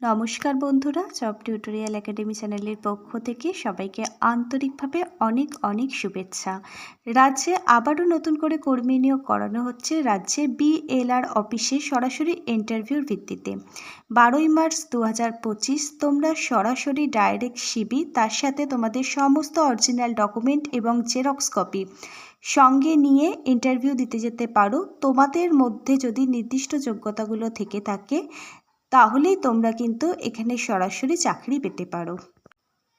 নমস্কার বন্ধুরা job tutorial academy চ্যানেলের পক্ষ থেকে সবাইকে আন্তরিকভাবে অনেক অনেক শুভেচ্ছা। রাজ্যে আবারও নতুন করে কর্মী নিয়োগ করানো হচ্ছে রাজ্যে বিএলআর অফিসে সরাসরি ইন্টারভিউর ভিত্তিতে। বারোই মার্চ দু হাজার পঁচিশ তোমরা সরাসরি ডাইরেক্ট শিবি তার সাথে তোমাদের সমস্ত অরিজিনাল ডকুমেন্ট এবং জেরক্স কপি সঙ্গে নিয়ে ইন্টারভিউ দিতে যেতে পারো। তোমাদের মধ্যে যদি নির্দিষ্ট যোগ্যতাগুলো থেকে থাকে তাহলেই তোমরা কিন্তু এখানে সরাসরি চাকরি পেতে পারো।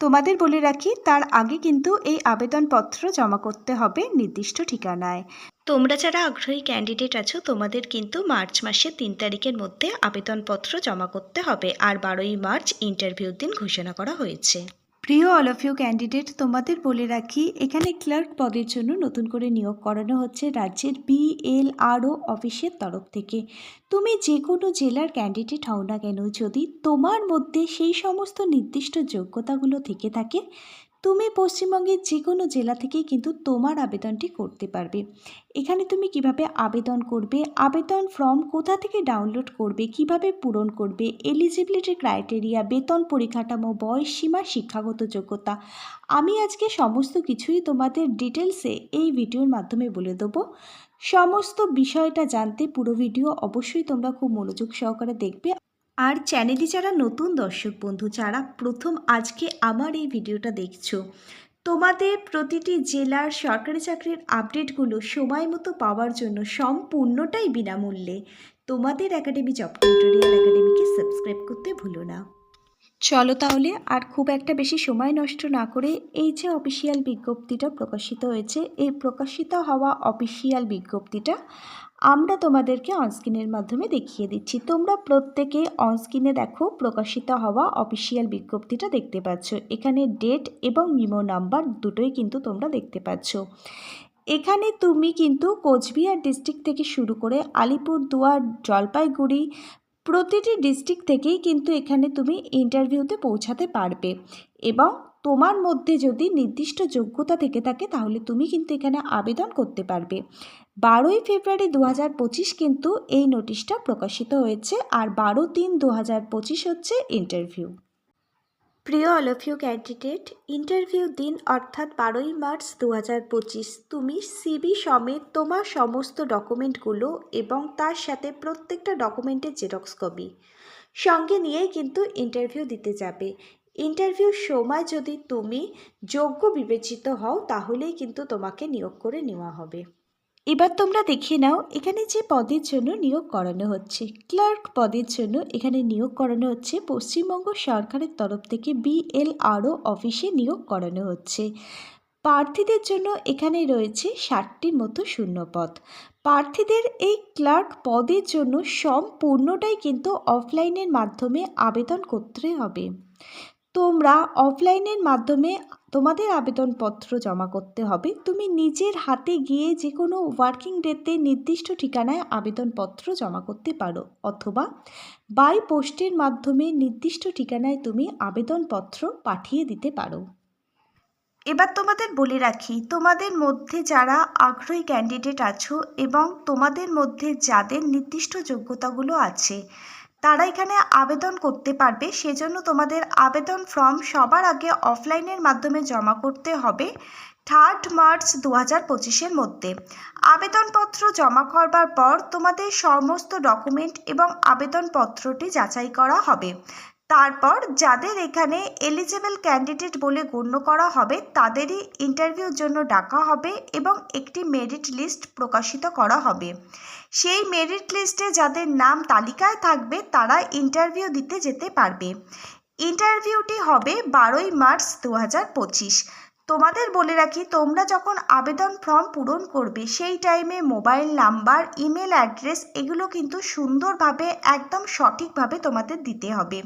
তোমাদের বলে রাখি, তার আগে কিন্তু এই আবেদনপত্র জমা করতে হবে নির্দিষ্ট ঠিকানায়। তোমরা যারা আগ্রহী ক্যান্ডিডেট আছো, তোমাদের কিন্তু মার্চ মাসের তিন তারিখের মধ্যে আবেদনপত্র জমা করতে হবে। আর বারোই মার্চ ইন্টারভিউর দিন ঘোষণা করা হয়েছে। প্রিয় অল অফ ইউ ক্যান্ডিডেট তোমাদের বলে রাখি, এখানে ক্লার্ক পদের জন্য নতুন করে নিয়োগ করানো হচ্ছে রাজ্যের বিএলআরও অফিসের তরফ থেকে। তুমি যে কোনো জেলার ক্যান্ডিডেট হও না কেন, যদি তোমার মধ্যে সেই সমস্ত নির্দিষ্ট যোগ্যতাগুলো থেকে থাকে তুমি পশ্চিমবঙ্গের যে কোনো জেলা থেকেই কিন্তু তোমার আবেদনটি করতে পারবে। এখানে তুমি কীভাবে আবেদন করবে, আবেদন ফর্ম কোথা থেকে ডাউনলোড করবে, কীভাবে পূরণ করবে, এলিজিবিলিটি ক্রাইটেরিয়া, বেতন পরিকাঠামো, বয়স সীমা, শিক্ষাগত যোগ্যতা, আমি আজকে সমস্ত কিছুই তোমাদের ডিটেলসে এই ভিডিওর মাধ্যমে বলে দেবো। সমস্ত বিষয়টা জানতে পুরো ভিডিও অবশ্যই তোমরা খুব মনোযোগ সহকারে দেখবে। আর চ্যানেলে যারা নতুন দর্শক বন্ধু, যারা প্রথম আজকে আমার এই ভিডিওটা দেখছ, তোমাদের প্রতিটি জেলার সরকারি চাকরির আপডেটগুলো সময় মতো পাওয়ার জন্য সম্পূর্ণটাই বিনামূল্যে তোমাদের একাডেমি জব টিউটোরিয়াল একাডেমিকে সাবস্ক্রাইব করতে ভুলো না। চলো তাহলে আর খুব একটা বেশি সময় নষ্ট না করে এই যে অফিসিয়াল বিজ্ঞপ্তিটা প্রকাশিত হয়েছে, এই প্রকাশিত হওয়া অফিসিয়াল বিজ্ঞপ্তিটা আমরা তোমাদেরকে অনস্ক্রিনের মাধ্যমে দেখিয়ে দিচ্ছি। তোমরা প্রত্যেকে অনস্ক্রিনে দেখো প্রকাশিত হওয়া অফিসিয়াল বিজ্ঞপ্তিটা দেখতে পাচ্ছ। এখানে ডেট এবং মিমো নাম্বার দুটোই কিন্তু তোমরা দেখতে পাচ্ছ। এখানে তুমি কিন্তু কোচবিহার ডিস্ট্রিক্ট থেকে শুরু করে আলিপুরদুয়ার, জলপাইগুড়ি প্রতিটি ডিস্ট্রিক্ট থেকেই কিন্তু এখানে তুমি ইন্টারভিউতে পৌঁছাতে পারবে। এবং তোমার মধ্যে যদি নির্দিষ্ট যোগ্যতা থেকে থাকে, তাহলে তুমি কিন্তু এখানে আবেদন করতে পারবে। বারোই ফেব্রুয়ারি দু হাজার পঁচিশ কিন্তু এই নোটিশটা প্রকাশিত হয়েছে, আর বারো তিন দু হাজার পঁচিশ হচ্ছে ইন্টারভিউ। প্রিয় all of you candidate interview দিন অর্থাৎ বারোই মার্চ দু হাজার পঁচিশ। তুমি সিবি সমেত তোমার সমস্ত ডকুমেন্টগুলো এবং তার সাথে প্রত্যেকটা ডকুমেন্টের জেরক্স কপি সঙ্গে নিয়েই কিন্তু ইন্টারভিউ দিতে যাবে। ইন্টারভিউর সময় যদি তুমি যোগ্য বিবেচিত হও, তাহলেই কিন্তু তোমাকে নিয়োগ করে নেওয়া হবে। এবার তোমরা দেখে নাও, এখানে যে পদের জন্য নিয়োগ করানো হচ্ছে। ক্লার্ক পদের জন্য এখানে নিয়োগ করানো হচ্ছে। পশ্চিমবঙ্গ সরকারের তরফ থেকে বিএলআরও অফিসে নিয়োগ করানো হচ্ছে। প্রার্থীদের জন্য এখানে রয়েছে ষাটটির মতো শূন্যপদ প্রার্থীদের এই ক্লার্ক পদের জন্য সম্পূর্ণটাই কিন্তু অফলাইনের মাধ্যমে আবেদন করতে হবে। তোমরা অফলাইনের মাধ্যমে তোমাদের আবেদনপত্র জমা করতে হবে। তুমি নিজের হাতে গিয়ে যে কোনো ওয়ার্কিং ডেতে নির্দিষ্ট ঠিকানায় আবেদনপত্র জমা করতে পারো অথবা বাই পোস্টের মাধ্যমে নির্দিষ্ট ঠিকানায় তুমি আবেদনপত্র পাঠিয়ে দিতে পারো। এবার তোমাদের বলে রাখি, তোমাদের মধ্যে যারা আগ্রহী ক্যান্ডিডেট আছো এবং তোমাদের মধ্যে যাদের নির্দিষ্ট যোগ্যতাগুলো আছে তারা এখানে আবেদন করতে পারবে, সেজন্য তোমাদের আবেদন ফর্ম সবার আগে অফলাইনের মাধ্যমে জমা করতে হবে থার্ড মার্চ দু হাজার পঁচিশের মধ্যে। আবেদনপত্র জমা করবার পর তোমাদের সমস্ত ডকুমেন্ট এবং আবেদনপত্রটি যাচাই করা হবে। তারপর যাদের এখানে এলিজেবল ক্যান্ডিডেট বলে গণ্য করা হবে, তাদেরই ইন্টারভিউর জন্য ডাকা হবে এবং একটি মেরিট লিস্ট প্রকাশিত করা হবে। সেই মেরিট লিস্টে যাদের নাম তালিকায় থাকবে, তারা ইন্টারভিউ দিতে যেতে পারবে। ইন্টারভিউটি হবে বারোই মার্চ দু হাজার পঁচিশ। তোমাদের বলে রাখি, তোমরা যখন আবেদন ফর্ম পূরণ করবে, সেই টাইমে মোবাইল নাম্বার ইমেল অ্যাড্রেস এগুলো কিন্তু সুন্দরভাবে, একদম সঠিকভাবে তোমাদের দিতে হবে।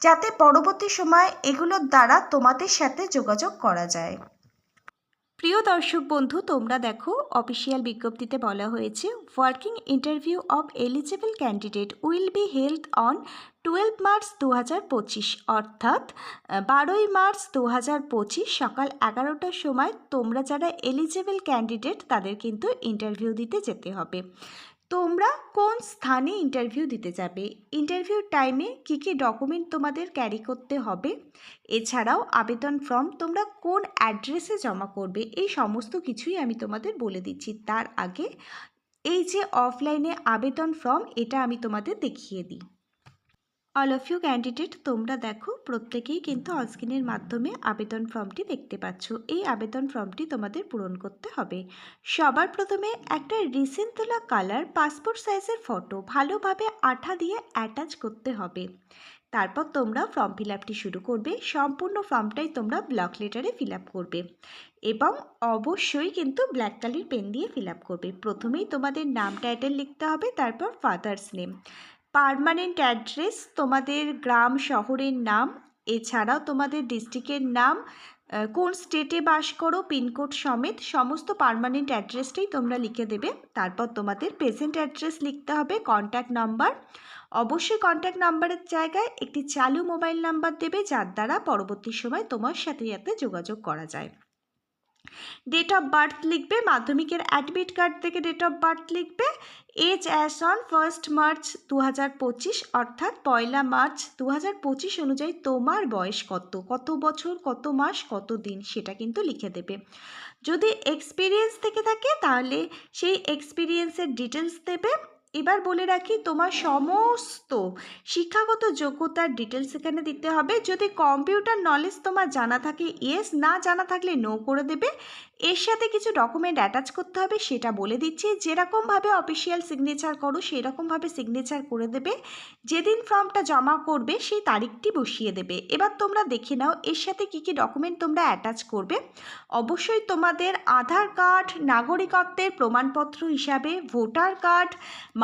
যাতে পরবর্তী সময় এগুলোর দ্বারা তোমাদের সাথে যোগাযোগ করা যায়। প্রিয় দর্শক বন্ধু, তোমরা দেখো অফিসিয়াল বিজ্ঞপ্তিতে বলা হয়েছে working interview of eligible candidate will be held on twelve March দু হাজার পঁচিশ অর্থাৎ বারোই মার্চ দু হাজার পঁচিশ সকাল এগারোটার সময় তোমরা যারা এলিজিবল ক্যান্ডিডেট তাদের কিন্তু ইন্টারভিউ দিতে যেতে হবে। তোমরা কোন স্থানে ইন্টারভিউ দিতে যাবে? ইন্টারভিউ টাইমে কি কি ডকুমেন্ট তোমাদের ক্যারি করতে হবে? এছাড়াও আবেদন ফর্ম তোমরা কোন অ্যাড্রেসে জমা করবে? এই সমস্ত কিছুই আমি তোমাদের বলে দিচ্ছি। তার আগে এই যে অফলাইনে আবেদন ফর্ম এটা আমি তোমাদের দেখিয়ে দিই। অল অফ ইউ ক্যান্ডিডেট তোমরা দেখো, প্রত্যেকেই কিন্তু অনস্ক্রিনের মাধ্যমে আবেদন ফর্মটি দেখতে পাচ্ছ। এই আবেদন ফর্মটি তোমাদের পূরণ করতে হবে। সবার প্রথমে একটা রিসেন্ট তোলা কালার পাসপোর্ট সাইজের ফটো, ভালোভাবে আঠা দিয়ে অ্যাটাচ করতে হবে। তারপর তোমরা ফর্ম ফিল আপটি শুরু করবে, সম্পূর্ণ ফর্মটাই তোমরা ব্লক লেটারে ফিল আপ করবে। এবং অবশ্যই কিন্তু ব্ল্যাক কালির পেন দিয়ে ফিল আপ করবে। প্রথমেই তোমাদের নাম, টাইটেল লিখতে হবে, তারপর ফাদার্স নেম। পার্মানেন্ট অ্যাড্রেস তোমাদের গ্রাম শহরের নাম, এছাড়াও তোমাদের ডিস্ট্রিক্টের নাম কোন স্টেটে বাস করো, পিনকোড সমেত সমস্ত পার্মানেন্ট অ্যাড্রেসটাই তোমরা লিখে দেবে। তারপর তোমাদের প্রেজেন্ট অ্যাড্রেস লিখতে হবে, কন্ট্যাক্ট নাম্বার। অবশ্যই কন্ট্যাক্ট নাম্বারের জায়গায় একটি চালু মোবাইল নাম্বার দেবে, যার দ্বারা পরবর্তী সময় তোমার সাথে যাতে যোগাযোগ করা যায়। ডেট অফ বার্থ লিখবে, মাধ্যমিকের অ্যাডমিট কার্ড থেকে ডেট অফ বার্থ লিখবে। Age as on first March দু হাজার পঁচিশ, অর্থাৎ পয়লা মার্চ দু হাজার পঁচিশ অনুযায়ী তোমার বয়স কত? কত বছর, কত মাস, কত দিন? সেটা কিন্তু লিখে দেবে। যদি এক্সপিরিয়েন্স থেকে থাকে, তাহলে সেই এক্সপিরিয়েন্সের ডিটেলস দেবে। এবার বলে রাখি, তোমার সমস্ত শিক্ষাগত যোগ্যতার ডিটেলস এখানে দিতে হবে। যদি কম্পিউটার নলেজ তোমার জানা থাকে ইয়েস না জানা থাকলে নো করে দেবে। এর সাথে কিছু ডকুমেন্ট অ্যাটাচ করতে হবে, সেটা বলে দিচ্ছি। যেরকমভাবে অফিসিয়াল সিগনেচার করো, সেরকমভাবে সিগনেচার করে দেবে। যেদিন ফর্মটা জমা করবে, সেই তারিখটি বসিয়ে দেবে। এবার তোমরা দেখে নাও, এর সাথে কী কী ডকুমেন্ট তোমরা অ্যাটাচ করবে। অবশ্যই তোমাদের আধার কার্ড, নাগরিকত্বের প্রমাণপত্র হিসাবে, ভোটার কার্ড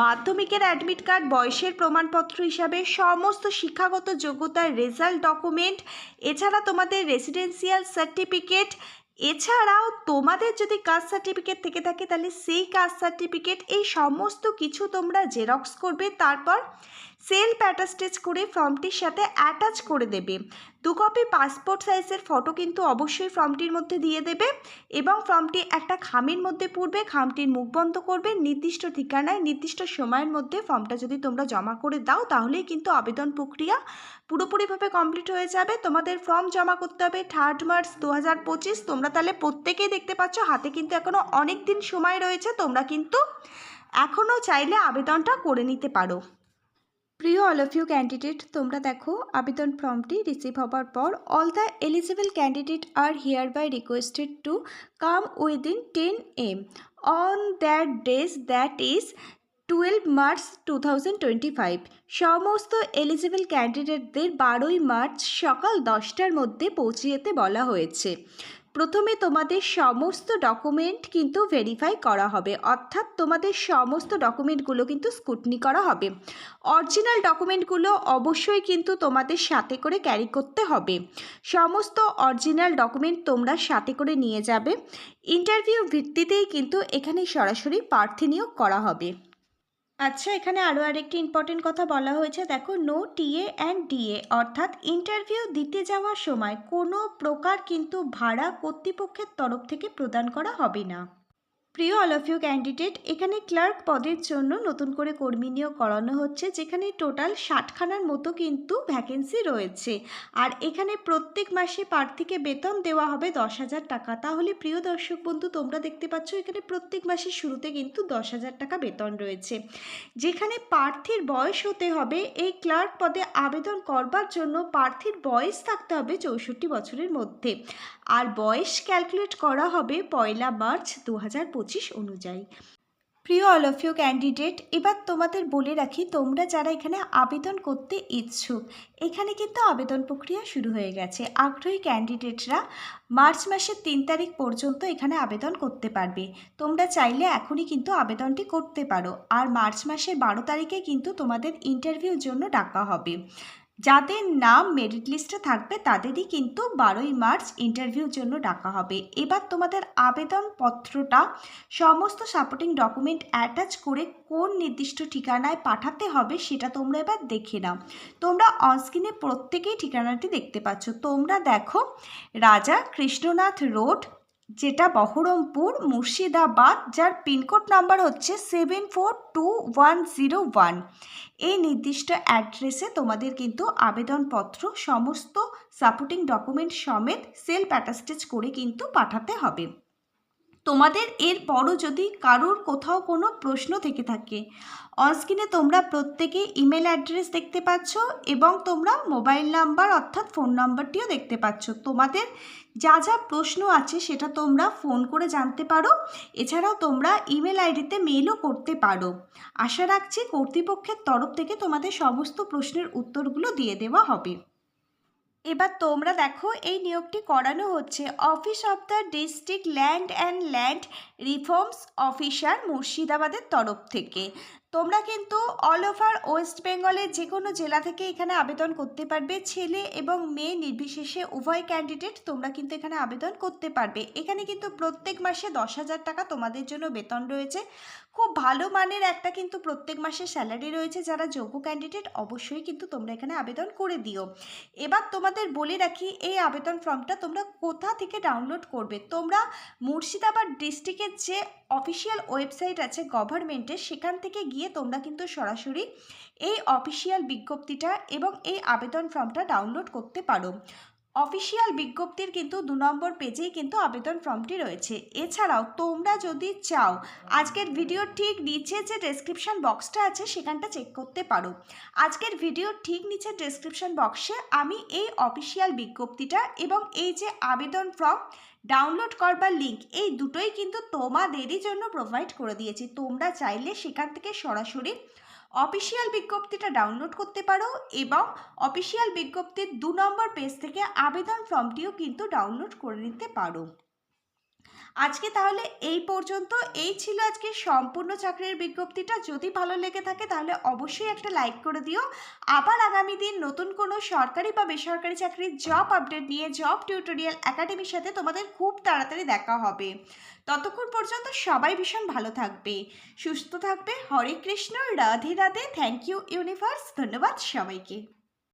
মাধ্যমিকের অ্যাডমিট কার্ড বয়সের প্রমাণপত্র হিসাবে সমস্ত শিক্ষাগত যোগ্যতার রেজাল্ট ডকুমেন্ট, এছাড়া তোমাদের রেসিডেন্সিয়াল সার্টিফিকেট, এছাড়াও তোমাদের যদি কাস্ট সার্টিফিকেট থেকে থাকে তাহলে সেই কাস্ট সার্টিফিকেট, এই সমস্ত কিছু তোমরা জেরক্স করবে। তারপর সেলফ অ্যাটাস্টেজ করে ফর্মটির সাথে অ্যাটাচ করে দেবে। দু কপি পাসপোর্ট সাইজের ফটো কিন্তু অবশ্যই ফর্মটির মধ্যে দিয়ে দেবে এবং ফর্মটি একটা খামের মধ্যে পড়বে, খামটির মুখ বন্ধ করবে, নির্দিষ্ট ঠিকানায়, নির্দিষ্ট সময়ের মধ্যে ফর্মটা যদি তোমরা জমা করে দাও, তাহলেই কিন্তু আবেদন প্রক্রিয়া পুরোপুরিভাবে কমপ্লিট হয়ে যাবে। তোমাদের ফর্ম জমা করতে হবে থার্ড মার্চ দু হাজার পঁচিশ। তোমরা তাহলে প্রত্যেকেই দেখতে পাচ্ছ, হাতে কিন্তু এখনও অনেক দিন সময় রয়েছে। তোমরা কিন্তু এখনও চাইলে আবেদনটা করে নিতে পারো। প্রিয় অল অফ ইউ ক্যান্ডিডেট, তোমরা দেখো আবেদন ফর্মটি রিসিভ হবার পর all the eligible candidate are hereby requested to come within ten M on that days that is twelve March two thousand twenty five সমস্ত এলিজিবল ক্যান্ডিডেটদের বারোই মার্চ সকাল দশটার মধ্যে পৌঁছে যেতে বলা হয়েছে। প্রথমে তোমাদের সমস্ত ডকুমেন্ট কিন্তু ভেরিফাই করা হবে। অর্থাৎ তোমাদের সমস্ত ডকুমেন্টগুলো কিন্তু স্কুটনি করা হবে। অরিজিনাল ডকুমেন্টগুলো অবশ্যই কিন্তু তোমাদের সাথে করে ক্যারি করতে হবে। সমস্ত অরিজিনাল ডকুমেন্ট তোমরা সাথে করে নিয়ে যাবে। ইন্টারভিউ ভিত্তিতেই কিন্তু এখানে সরাসরি প্রার্থী নিয়োগ করা হবে। আচ্ছা এখানে আরও আরেকটি ইম্পর্টেন্ট কথা বলা হয়েছে। দেখো নো টিএ অ্যান্ড ডিএ অর্থাৎ ইন্টারভিউ দিতে যাওয়ার সময় কোনো প্রকার কিন্তু ভাড়া কর্তৃপক্ষের তরফ থেকে প্রদান করা হবে না। প্রিয় অল অফ ইউ ক্যান্ডিডেট, এখানে ক্লার্ক পদের জন্য নতুন করে কর্মী নিয়োগ করানো হচ্ছে, যেখানে টোটাল ষাটখানার মতো কিন্তু ভ্যাকেন্সি রয়েছে। আর এখানে প্রত্যেক মাসে প্রার্থীকে বেতন দেওয়া হবে দশ হাজার টাকা। তাহলে প্রিয় দর্শক বন্ধু, তোমরা দেখতে পাচ্ছ এখানে প্রত্যেক মাসের শুরুতে কিন্তু দশ হাজার টাকা বেতন রয়েছে। যেখানে প্রার্থীর বয়স হতে হবে, এই ক্লার্ক পদে আবেদন করবার জন্য প্রার্থীর বয়স থাকতে হবে চৌষট্টি বছরের মধ্যে। আর বয়স ক্যালকুলেট করা হবে পয়লা মার্চ দু হাজার পঁচিশ অনুযায়ী। প্রিয় অল অফ ইউ ক্যান্ডিডেট, এবার তোমাদের বলে রাখি, তোমরা যারা এখানে আবেদন করতে ইচ্ছুক, এখানে কিন্তু আবেদন প্রক্রিয়া শুরু হয়ে গেছে। আগ্রহী ক্যান্ডিডেটরা মার্চ মাসের তিন তারিখ পর্যন্ত এখানে আবেদন করতে পারবে। তোমরা চাইলে এখনই কিন্তু আবেদনটি করতে পারো। আর মার্চ মাসের বারো তারিখে কিন্তু তোমাদের ইন্টারভিউর জন্য ডাকা হবে। যাদের নাম মেরিট লিস্টে থাকবে, তাদেরই কিন্তু বারোই মার্চ ইন্টারভিউর জন্য ডাকা হবে। এবার তোমাদের আবেদনপত্রটা সমস্ত সাপোর্টিং ডকুমেন্ট অ্যাটাচ করে কোন নির্দিষ্ট ঠিকানায় পাঠাতে হবে সেটা তোমরা এবার দেখে নাও। তোমরা অনস্ক্রিনে প্রত্যেকেই ঠিকানাটি দেখতে পাচ্ছ। তোমরা দেখো রাজা কৃষ্ণনাথ রোড যেটা বহরমপুর মুর্শিদাবাদ, যার পিনকোড নাম্বার হচ্ছে seven four two one zero one. এই নির্দিষ্ট অ্যাড্রেসে তোমাদের কিন্তু আবেদনপত্র, সমস্ত সাপোর্টিং ডকুমেন্ট সমেত সেলফ অ্যাটাস্টেজ করে কিন্তু পাঠাতে হবে। তোমাদের এরপরও যদি কারোর কোথাও কোনো প্রশ্ন থেকে থাকে অনস্ক্রিনে তোমরা প্রত্যেকে ইমেল অ্যাড্রেস দেখতে পাচ্ছ এবং তোমরা মোবাইল নাম্বার অর্থাৎ ফোন নাম্বারটিও দেখতে পাচ্ছ। তোমাদের যা যা প্রশ্ন আছে সেটা তোমরা ফোন করে জানতে পারো। এছাড়াও তোমরা ইমেল আইডিতে মেলও করতে পারো। আশা রাখছি কর্তৃপক্ষের তরফ থেকে তোমাদের সমস্ত প্রশ্নের উত্তরগুলো দিয়ে দেওয়া হবে। এবার তোমরা দেখো এই নিয়োগটি করানো হচ্ছে office of the district land and land reforms officer মুর্শিদাবাদের তরফ থেকে। তোমরা কিন্তু অল ওভার ওয়েস্ট বেঙ্গলের যে কোনো জেলা থেকে এখানে আবেদন করতে পারবে। ছেলে এবং মেয়ে নির্বিশেষে উভয় ক্যান্ডিডেট তোমরা কিন্তু এখানে আবেদন করতে পারবে। এখানে কিন্তু প্রত্যেক মাসে দশ হাজার টাকা তোমাদের জন্য বেতন রয়েছে। খুব ভালো মানের একটা কিন্তু প্রত্যেক মাসে স্যালারি রয়েছে। যারা যোগ্য ক্যান্ডিডেট অবশ্যই কিন্তু তোমরা এখানে আবেদন করে দিও। এবার তোমাদের বলে রাখি, এই আবেদন ফর্মটা তোমরা কোথা থেকে ডাউনলোড করবে? তোমরা মুর্শিদাবাদ ডিস্ট্রিক্টের যে অফিসিয়াল ওয়েবসাইট আছে গভর্নমেন্টের সেখান থেকে গিয়ে তোমরা কিন্তু সরাসরি এই অফিসিয়াল বিজ্ঞপ্তিটা এবং এই আবেদন ফর্মটা ডাউনলোড করতে পারো। অফিসিয়াল বিজ্ঞপ্তির কিন্তু দু নম্বর পেজেই কিন্তু আবেদন ফর্মটি রয়েছে। এছাড়াও তোমরা যদি চাও, আজকের ভিডিওর ঠিক নিচে যে ডেসক্রিপশন বক্সটা আছে সেখানটা চেক করতে পারো। আজকের ভিডিওর ঠিক নিচে ডেসক্রিপশন বক্সে আমি এই অফিসিয়াল বিজ্ঞপ্তিটা এবং এই যে আবেদন ফর্ম ডাউনলোড করবার লিঙ্ক এই দুটোই কিন্তু তোমাদেরই জন্য প্রোভাইড করে দিয়েছি। তোমরা চাইলে সেখান থেকে সরাসরি অফিসিয়াল বিজ্ঞপ্তিটা ডাউনলোড করতে পারো এবং অফিসিয়াল বিজ্ঞপ্তির দু নম্বর পেজ থেকে আবেদন ফর্মটিও কিন্তু ডাউনলোড করে নিতে পারো। আজকে তাহলে এই পর্যন্ত। এই ছিল আজকে সম্পূর্ণ চাকরির বিজ্ঞপ্তিটা। যদি ভালো লেগে থাকে তাহলে অবশ্যই একটা লাইক করে দিও। আবার আগামী দিন নতুন কোনো সরকারি বা বেসরকারি চাকরির জব আপডেট নিয়ে, জব টিউটোরিয়াল একাডেমির সাথে তোমাদের খুব তাড়াতাড়ি দেখা হবে। ততক্ষণ পর্যন্ত সবাই ভীষণ ভালো থাকবে। সুস্থ থাকবে। Hare Krishna, Radhe Radhe. Thank you universe ধন্যবাদ সবাইকে।